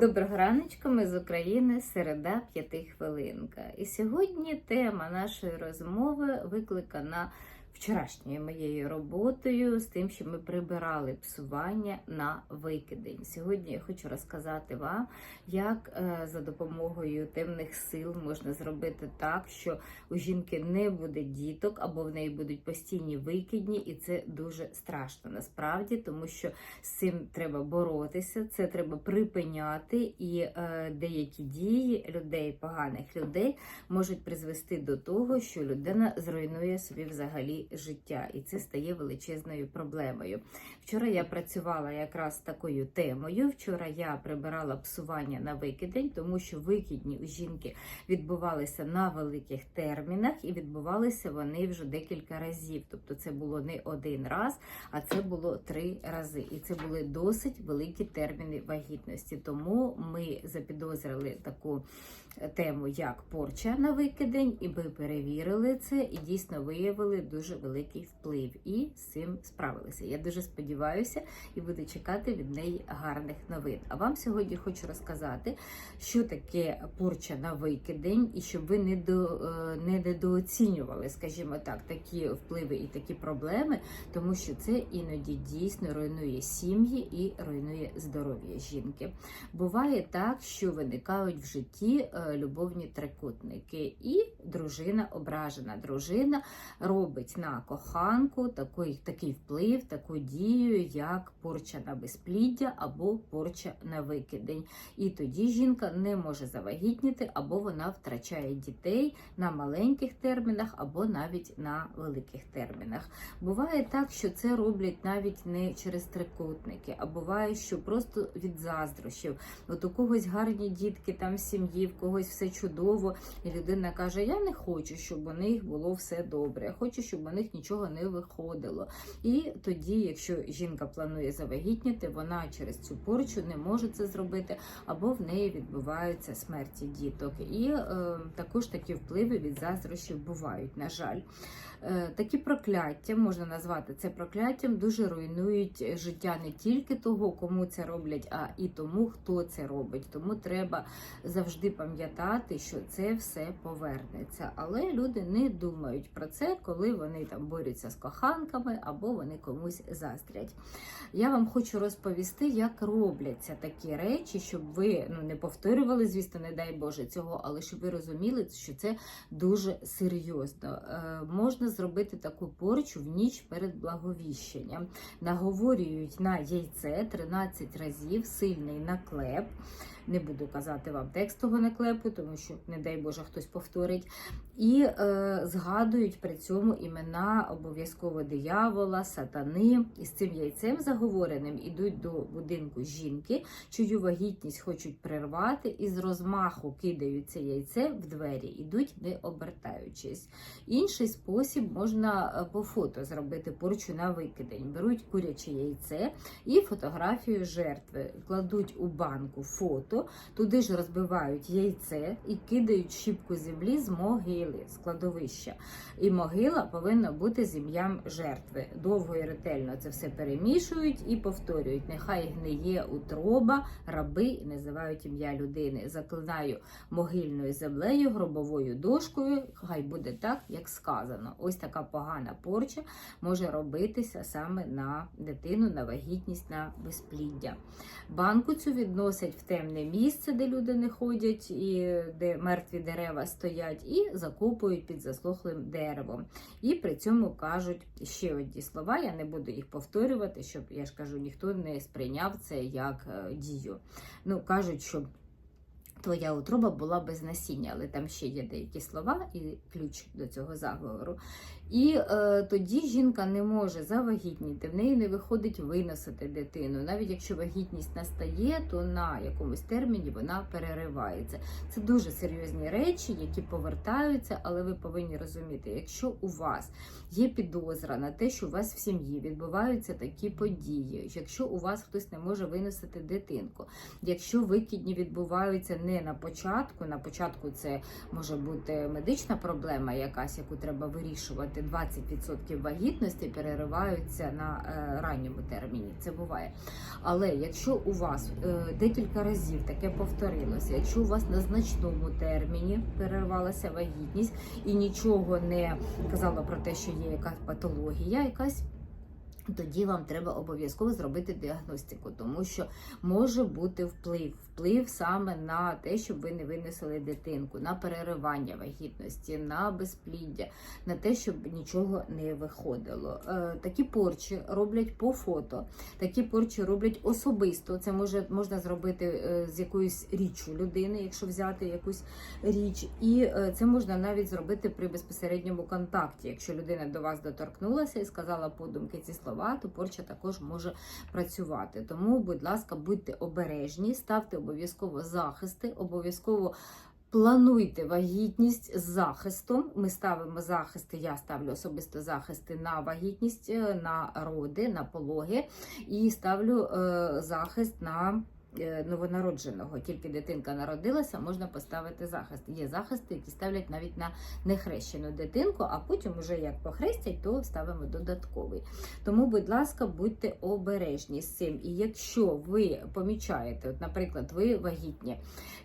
Доброго раночка, ми з України, середа п'яти хвилинка. І сьогодні тема нашої розмови викликана вчорашньою моєю роботою з тим, що ми прибирали псування на викидень. Сьогодні я хочу розказати вам, як е, за допомогою темних сил можна зробити так, що у жінки не буде діток або в неї будуть постійні викидні, і це дуже страшно насправді, тому що з цим треба боротися, це треба припиняти, і е, деякі дії людей, поганих людей, можуть призвести до того, що людина зруйнує собі взагалі життя, і це стає величезною проблемою. Вчора я працювала якраз такою темою. Вчора я прибирала псування на викидень, тому що викидні у жінки відбувалися на великих термінах, і відбувалися вони вже декілька разів. Тобто, це було не один раз, а це було три рази. І це були досить великі терміни вагітності. Тому ми запідозрили таку тему, як порча на викидень, і ми перевірили це, і дійсно виявили дуже великий вплив. І з цим справилися. Я дуже сподіваюся і буду чекати від неї гарних новин. А вам сьогодні хочу розказати, що таке порча на викидень, і щоб ви не до е, не недооцінювали, скажімо так, такі впливи і такі проблеми, тому що це іноді дійсно руйнує сім'ї і руйнує здоров'я жінки. Буває так, що виникають в житті е, любовні трикутники, і дружина ображена. Дружина робить на коханку такий, такий вплив, таку дію, як порча на безпліддя або порча на викидень. І тоді жінка не може завагітніти, або вона втрачає дітей на маленьких термінах, або навіть на великих термінах. Буває так, що це роблять навіть не через трикутники, а буває, що просто від заздрощів. От у когось гарні дітки там в сім'ї, в когось все чудово, і людина каже: Я не хочу, щоб у них було все добре. Я хочу, щоб у них нічого не виходило. І тоді, якщо жінка планує завагітніти, вона через цю порчу не може це зробити, або в неї відбуваються смерті діток. І е, також такі впливи від заздрощів бувають, на жаль. Е, Такі прокляття можна назвати це прокляттям, дуже руйнують життя не тільки того, кому це роблять, а і тому, хто це робить. Тому треба завжди пам'ятати, що це все повернеться. Але люди не думають про це, коли вони там борються з коханками або вони комусь заздрять. Я вам хочу розповісти, як робляться такі речі, щоб ви ну не повторювали, звісно, не дай Боже цього, але щоб ви розуміли, що це дуже серйозно. Е, можна зробити таку порчу в ніч перед благовіщенням. Наговорюють на яйце 13 разів сильний наклеп. Не буду казати вам текст того наклепу, тому що, не дай Боже, хтось повторить. І е, згадують при цьому імена обов'язково диявола, сатани. І з цим яйцем заговореним ідуть до будинку жінки, чию вагітність хочуть прервати, і з розмаху кидають це яйце в двері, ідуть не обертаючись. Інший спосіб можна е, по фото зробити порчу на викидень. Беруть куряче яйце і фотографію жертви, кладуть у банку фото, туди ж розбивають яйце і кидають щіпку землі з могили, складовища. І могила повинна бути з ім'ям жертви. Довго і ретельно це все перемішують і повторюють. Нехай гниє утроба, раби називають ім'я людини. Заклинаю могильною землею, гробовою дошкою. Хай буде так, як сказано. Ось така погана порча може робитися саме на дитину, на вагітність, на безпліддя. Банку цю відносять в темне місце, де люди не ходять, і де мертві дерева стоять, і закопують під заслухлим деревом. І при цьому кажуть ще одні слова. Я не буду їх повторювати, щоб я ж кажу, ніхто не сприйняв це як е, дію. Ну кажуть, що. Твоя утроба була без насіння, але там ще є деякі слова і ключ до цього заговору. І е, тоді жінка не може завагітніти, в неї не виходить виносити дитину. Навіть якщо вагітність настає, то на якомусь терміні вона переривається. Це дуже серйозні речі, які повертаються, але ви повинні розуміти, якщо у вас є підозра на те, що у вас в сім'ї відбуваються такі події, якщо у вас хтось не може виносити дитинку, якщо викидні відбуваються не на початку. На початку це може бути медична проблема, якась, яку треба вирішувати. 20% вагітності перериваються на е, ранньому терміні. Це буває. Але якщо у вас е, декілька разів таке повторилося, якщо у вас на значному терміні перервалася вагітність і нічого не казало про те, що є якась патологія, якась. Тоді вам треба обов'язково зробити діагностику, тому що може бути вплив, вплив саме на те, щоб ви не винесли дитинку, на переривання вагітності, на безпліддя, на те, щоб нічого не виходило. Е, такі порчі роблять по фото, такі порчі роблять особисто. Це може можна зробити е, з якоюсь річчю людини, якщо взяти якусь річ, і е, це можна навіть зробити при безпосередньому контакті. Якщо людина до вас доторкнулася і сказала подумки ці слова, то порча також може працювати. Тому, будь ласка, будьте обережні, ставте обов'язково захисти, обов'язково. Плануйте вагітність з захистом. Ми ставимо захисти. Я ставлю особисто захисти на вагітність, е, на роди, на пологи і ставлю е, захист на новонародженого. Тільки дитинка народилася, можна поставити захист. Є захисти, які ставлять навіть на нехрещену дитинку, а потім, уже як похрестять, то ставимо додатковий. Тому, будь ласка, будьте обережні з цим. І якщо ви помічаєте, от, наприклад, ви вагітні,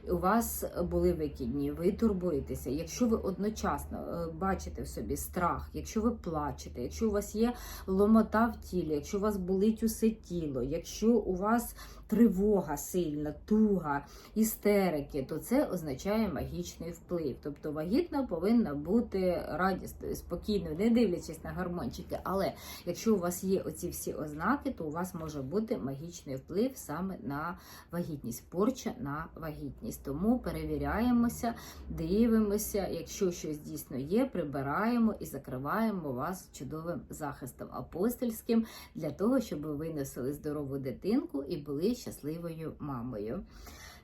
у вас були викидні, ви турбуєтеся. Якщо ви одночасно е, бачите в собі страх, якщо ви плачете, якщо у вас є ломота в тілі, якщо у вас болить усе тіло, якщо у вас тривога сильна, туга, істерики, то це означає магічний вплив. Тобто вагітна повинна бути радісною, спокійною, не дивлячись на гормончики. Але якщо у вас є оці всі ознаки, то у вас може бути магічний вплив саме на вагітність, порча на вагітність. Тому перевіряємося, дивимося. Якщо щось дійсно є, прибираємо і закриваємо вас чудовим захистом апостольським для того, щоб ви виносили здорову дитинку і були щасливою мамою.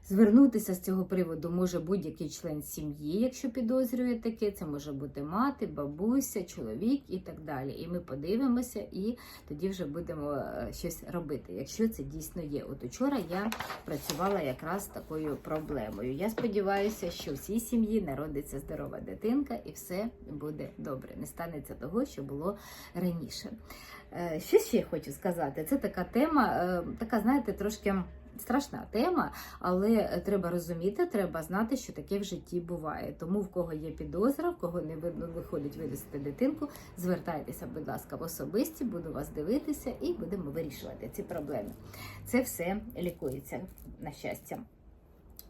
Звернутися з цього приводу може будь-який член сім'ї, якщо підозрює таке. Це може бути мати, бабуся, чоловік і так далі. І ми подивимося, і тоді вже будемо е, щось робити, якщо це дійсно є. От учора я працювала якраз з такою проблемою. Я сподіваюся, що в цій сім'ї народиться здорова дитинка, і все буде добре. Не станеться того, що було раніше. Е, Що ще хочу сказати? Це така тема, е, така, знаєте, трошки. Страшна тема, але треба розуміти, треба знати, що таке в житті буває. Тому в кого є підозра, в кого не виходить винести дитинку, звертайтеся, будь ласка, в особисті, буду вас дивитися і будемо вирішувати ці проблеми. Це все лікується на щастя.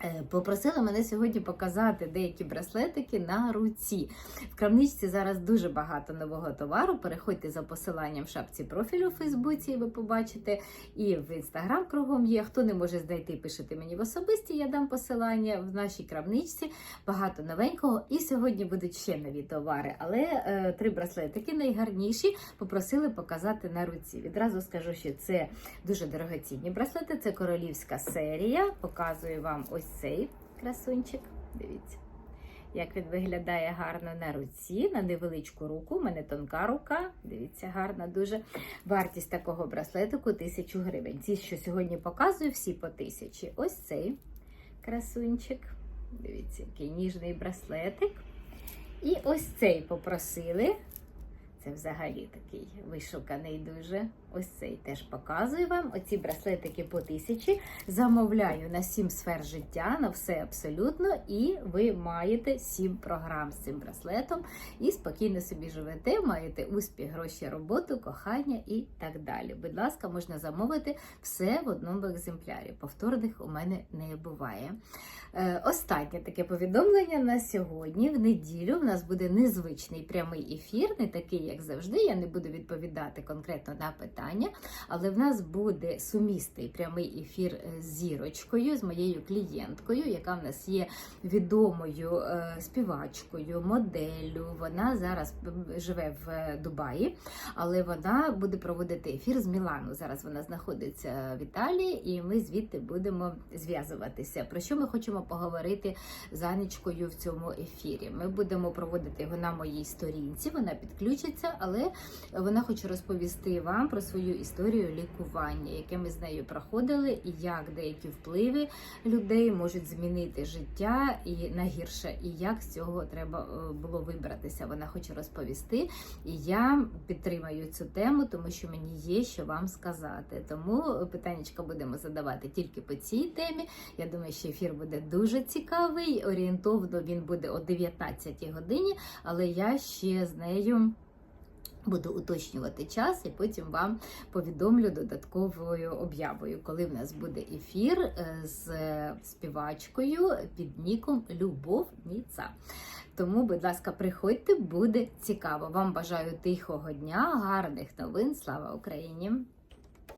Е, Попросили мене сьогодні показати деякі браслетики на руці. В крамничці зараз дуже багато нового товару. Переходьте за посиланням в шапці профілю у Фейсбуці, ви побачите. І в інстаграм кругом є. Хто не може знайти, пишете мені в особисті. Я дам посилання в нашій крамничці. Багато новенького. І сьогодні будуть ще нові товари. Але е, три браслетики найгарніші попросили показати на руці. Відразу скажу, що це дуже дорогоцінні браслети. Це королівська серія. Показую вам ось цей красунчик. Дивіться, як він виглядає гарно на руці, на невеличку руку. У мене тонка рука. Дивіться, гарна дуже. Вартість такого браслетику 1000 гривень. Ці, що сьогодні показую, всі по тисячі. Ось цей красунчик. Дивіться, який ніжний браслетик. І ось цей попросили. Це взагалі такий вишуканий дуже. Ось цей теж показую вам. Оці браслетики по тисячі. Замовляю на сім сфер життя, на все абсолютно. І ви маєте сім програм з цим браслетом. І спокійно собі живете, маєте успіх, гроші, роботу, кохання і так далі. Будь ласка, можна замовити все в одному екземплярі. Повторних у мене не буває. Е, Останнє таке повідомлення на сьогодні. В неділю в нас буде незвичний прямий ефір, не такий, як завжди. Я не буду відповідати конкретно на питання, але в нас буде сумісний прямий ефір з зірочкою, з моєю клієнткою, яка в нас є відомою е, співачкою, моделлю. Вона зараз живе в Дубаї, але вона буде проводити ефір з Мілану. Зараз вона знаходиться в Італії, і ми звідти будемо зв'язуватися. Про що ми хочемо поговорити з Анечкою в цьому ефірі? Ми будемо проводити його на моїй сторінці. Вона підключиться, але вона хоче розповісти вам про свою історію лікування, яке ми з нею проходили, і як деякі впливи людей можуть змінити життя і на гірше, і як з цього треба е, було вибратися. Вона хоче розповісти. І я підтримаю цю тему, тому що мені є що вам сказати. Тому питаннячка будемо задавати тільки по цій темі. Я думаю, що ефір буде дуже цікавий. Орієнтовно він буде о 19 годині, але я ще з нею. Буду уточнювати час і потім вам повідомлю додатковою об'явою, коли в нас буде ефір е, з співачкою під ніком Любов Ніца. Тому, будь ласка, приходьте, буде цікаво. Вам бажаю тихого дня, гарних новин. Слава Україні!